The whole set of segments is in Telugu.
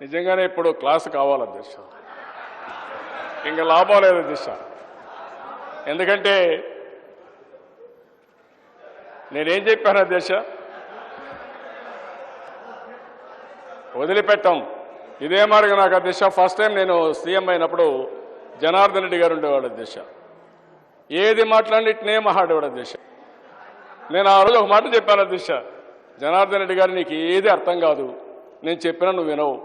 నిజంగానే ఇప్పుడు క్లాసు కావాలి అధ్యక్ష ఇంకా లాభం లేదు అధ్యక్ష ఎందుకంటే నేనేం చెప్పాను అధ్యక్ష వదిలిపెట్టాం. ఇదే మార్గం నాకు అధ్యక్ష ఫస్ట్ టైం నేను సీఎం అయినప్పుడు జనార్దన్ రెడ్డి గారు ఉండేవాడు అధ్యక్ష ఏది మాట్లాడి ఇట్నే మాట్లాడేవాడు అధ్యక్ష నేను ఆ రోజు ఒక మాట చెప్పాను అధ్యక్ష జనార్దన్ రెడ్డి గారు నీకు ఏది అర్థం కాదు. నేను చెప్పినా నువ్వు వినవు.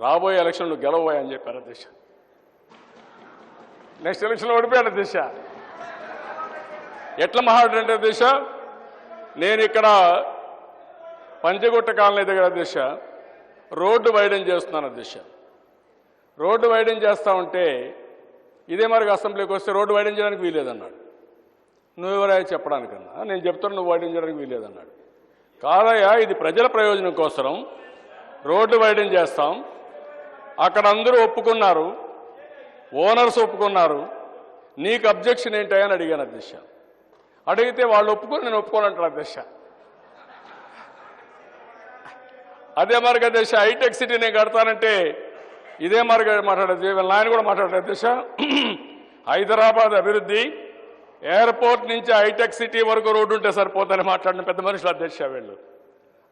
రాబోయే ఎలక్షన్లు గెలవబోయా అని చెప్పారు అధ్యక్ష నెక్స్ట్ ఎలక్షన్లో ఓడిపోయాడు అధ్యక్ష ఎట్లా మాట్లాడంటే అధ్యక్ష నేను ఇక్కడ పంచగుట్ట కాలనీ దగ్గర అధ్యక్ష రోడ్డు వైడెన్ చేస్తున్నాను అధ్యక్ష రోడ్డు వైడెన్ చేస్తా ఉంటే ఇదే మరి అసెంబ్లీకి వస్తే రోడ్డు వైడెన్ చేయడానికి వీలేదన్నాడు నువ్వెవరయ్యా చెప్పడానికన్నా? నేను చెప్తాను నువ్వు వైడెన్ చేయడానికి వీలేదన్నాడు కాదయ్యా ఇది ప్రజల ప్రయోజనం కోసం రోడ్డు వైడెన్ చేస్తాం. అక్కడ అందరూ ఒప్పుకున్నారు. ఓనర్స్ ఒప్పుకున్నారు. నీకు అబ్జెక్షన్ ఏంటయ్యా అని అడిగాను అధ్యక్ష. అడిగితే వాళ్ళు ఒప్పుకొని నేను ఒప్పుకోనంటారు అధ్యక్ష. అదే మార్గ అధ్యక్ష హైటెక్ సిటీ నేను కడతానంటే ఇదే మార్గ మాట్లాడేది. వీళ్ళ నాయన కూడా మాట్లాడారు అధ్యక్ష. హైదరాబాద్ అభివృద్ధి ఎయిర్పోర్ట్ నుంచి హైటెక్ సిటీ వరకు రోడ్డు ఉంటే సరిపోతుందని మాట్లాడిన పెద్ద మనుషులు అధ్యక్ష వీళ్ళు.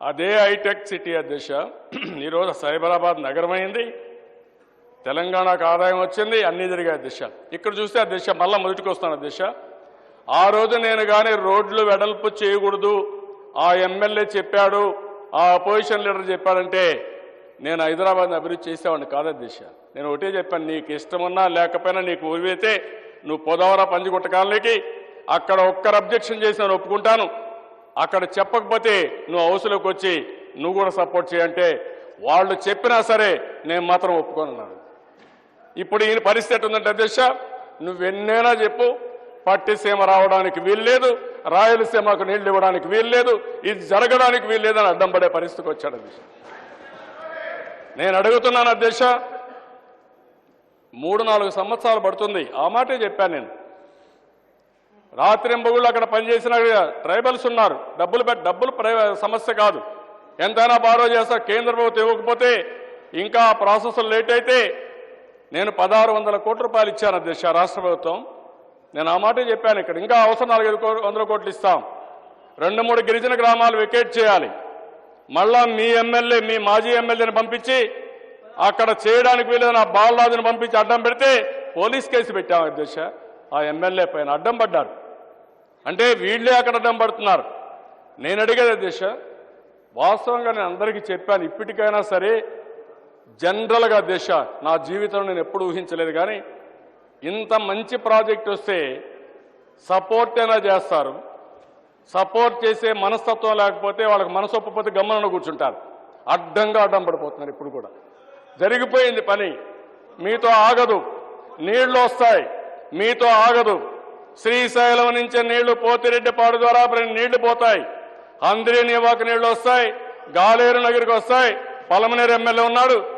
అదే హైటెక్ సిటీ అధ్యక్ష. ఈరోజు సైబరాబాద్ నగరమైంది. తెలంగాణకు ఆదాయం వచ్చింది అన్నీ జరిగాయి దిశ. ఇక్కడ చూస్తే ఆ దిశ మళ్ళీ మొదటికి వస్తాను దిశ. ఆ రోజు నేను కానీ రోడ్లు వెడల్పు చేయకూడదు. ఆ ఎమ్మెల్యే చెప్పాడు ఆ అపోజిషన్ లీడర్ చెప్పాడంటే నేను హైదరాబాద్ని అభివృద్ధి చేసేవాడిని కాదా దిశ. నేను ఒకటే చెప్పాను నీకు ఇష్టమున్నా లేకపోయినా నీకు ఊరివైతే నువ్వు పొదవరా పంజిగుట్టకాలకి అక్కడ ఒక్కరు అబ్జెక్షన్ చేసి నేను ఒప్పుకుంటాను. అక్కడ చెప్పకపోతే నువ్వు హౌస్లోకి వచ్చి నువ్వు కూడా సపోర్ట్ చేయంటే వాళ్ళు చెప్పినా సరే నేను మాత్రం ఒప్పుకోనున్నాను. ఇప్పుడు ఈయన పరిస్థితి ఉందంటే అధ్యక్ష నువ్వెన్నైనా చెప్పు పట్టిసీమ రావడానికి వీల్లేదు రాయలసీమకు నీళ్ళు ఇవ్వడానికి వీల్లేదు ఇది జరగడానికి వీల్లేదని అడ్డం పడే పరిస్థితికి వచ్చాడు అధ్యక్ష. నేను అడుగుతున్నాను అధ్యక్ష మూడు నాలుగు సంవత్సరాలు పడుతుంది ఆ మాటే చెప్పాను నేను. రాత్రింబగుళ్ళు అక్కడ పనిచేసిన ట్రైబల్స్ ఉన్నారు డబ్బులు డబ్బులు సమస్య కాదు. ఎంతైనా బారో చేస్తా కేంద్ర ప్రభుత్వం ఇవ్వకపోతే ఇంకా ప్రాసెస్ లేట్ అయితే నేను పదహారు వందల కోట్ల రూపాయలు ఇచ్చాను అధ్యక్ష రాష్ట్ర ప్రభుత్వం. నేను ఆ మాటే చెప్పాను ఇక్కడ. ఇంకా అవసరం నాలుగైదు వందల కోట్లు ఇస్తాం. రెండు మూడు గిరిజన గ్రామాలు వెకేట్ చేయాలి. మళ్ళా మీ ఎమ్మెల్యే మీ మాజీ ఎమ్మెల్యేని పంపించి అక్కడ చేయడానికి వీలేదని ఆ బాలరాజుని పంపించి అడ్డం పెడితే పోలీస్ కేసు పెట్టాం అధ్యక్ష ఆ ఎమ్మెల్యే పైన అడ్డం పడ్డారు. అంటే వీళ్ళే అక్కడ అడ్డం పడుతున్నారు. నేను అడిగేది అధ్యక్ష వాస్తవంగా నేను అందరికీ చెప్పాను. ఇప్పటికైనా సరే జనరల్గా దిశ నా జీవితంలో నేను ఎప్పుడు ఊహించలేదు కానీ ఇంత మంచి ప్రాజెక్ట్ వస్తే సపోర్ట్ అయినా చేస్తారు. సపోర్ట్ చేసే మనస్తత్వం లేకపోతే వాళ్ళకి మనసు ఒప్పపోతే గమ్మన కూర్చుంటారు. అడ్డంగా అడ్డం పడిపోతున్నారు ఇప్పుడు కూడా. జరిగిపోయింది పని. మీతో ఆగదు. నీళ్ళు వస్తాయి. మీతో ఆగదు. శ్రీశైలం నుంచి నీళ్ళు పోతిరెడ్డిపాడు ద్వారా మరి నీళ్ళు పోతాయి. అందరి నివాక నీళ్ళు వస్తాయి. గాలేరు నగరికి వస్తాయి. పలమనేరు ఎమ్మెల్యే ఉన్నాడు.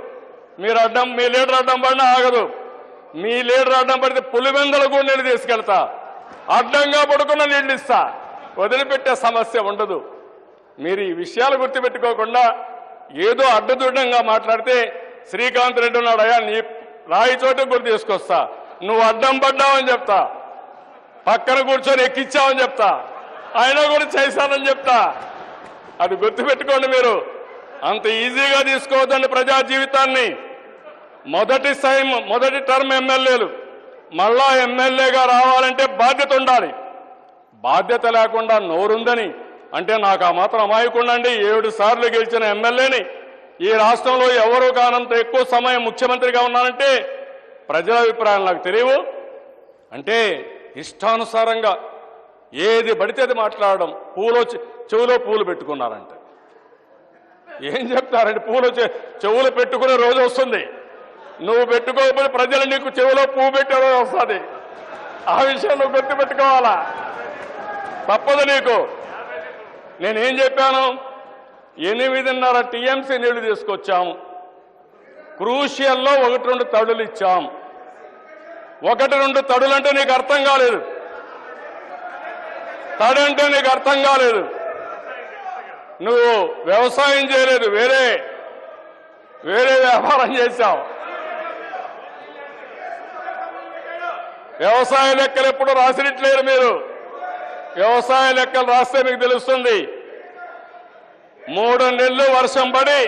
మీరు అడ్డం మీ లీడర్ అడ్డం పడినా ఆగదు. మీ లీడర్ అడ్డం పడితే పులివెందలు కూడా నేను తీసుకెళ్తా. అడ్డంగా పడుకున్న నీళ్ళు ఇస్తా. వదిలిపెట్టే సమస్య ఉండదు. మీరు ఈ విషయాలు గుర్తుపెట్టుకోకుండా ఏదో అడ్డదుడ్డంగా మాట్లాడితే శ్రీకాంత్ రెడ్డి ఉన్నాడు అయ్యా నీ రాయి చోట గుర్తు తీసుకొస్తా. నువ్వు అడ్డం పడ్డావని చెప్తా. పక్కన కూర్చొని ఎక్కించావని చెప్తా. ఆయన కూడా చేశానని చెప్తా. అది గుర్తుపెట్టుకోండి మీరు. అంత ఈజీగా తీసుకోవద్దండి ప్రజా జీవితాన్ని. మొదటి సైమ్ మొదటి టర్మ్ ఎమ్మెల్యేలు. మళ్ళా ఎమ్మెల్యేగా రావాలంటే బాధ్యత ఉండాలి. బాధ్యత లేకుండా నోరుందని. అంటే నాకు ఆ మాత్రం అమాయకుండండి ఏడు సార్లు గెలిచిన ఎమ్మెల్యేని. ఈ రాష్ట్రంలో ఎవరు కానంత ఎక్కువ సమయం ముఖ్యమంత్రిగా ఉన్నానంటే ప్రజల అభిప్రాయం నాకు తెలియవు. అంటే ఇష్టానుసారంగా ఏది పడితే అది మాట్లాడడం. పూలో చె- చెవిలో పూలు పెట్టుకున్నారంటే. ఏం చెప్తారండి? పూలు చెవులు పెట్టుకునే రోజు వస్తుంది. నువ్వు పెట్టుకోకపోతే ప్రజలు నీకు చెవులో పువ్వు పెట్టే రోజు వస్తుంది. ఆ విషయం నువ్వు గుర్తుపెట్టుకోవాలా? తప్పదు నీకు. నేనేం చెప్పాను? ఎనిమిదిన్నర టీఎంసీ నీళ్ళు తీసుకొచ్చాము. క్రూషియల్లో ఒకటి రెండు తడులు ఇచ్చాం ఒకటి రెండు తడులు అంటే నీకు అర్థం కాలేదు. తడంటే నీకు అర్థం కాలేదు. నువ్వు వ్యవసాయం చేయలేదు వేరే వేరే వ్యాపారం చేశావు. వ్యవసాయ లెక్కలు ఎప్పుడు రాసినట్లేరు మీరు. వ్యవసాయ లెక్కలు రాస్తే మీకు తెలుస్తుంది. మూడు నెలలు వర్షం పడి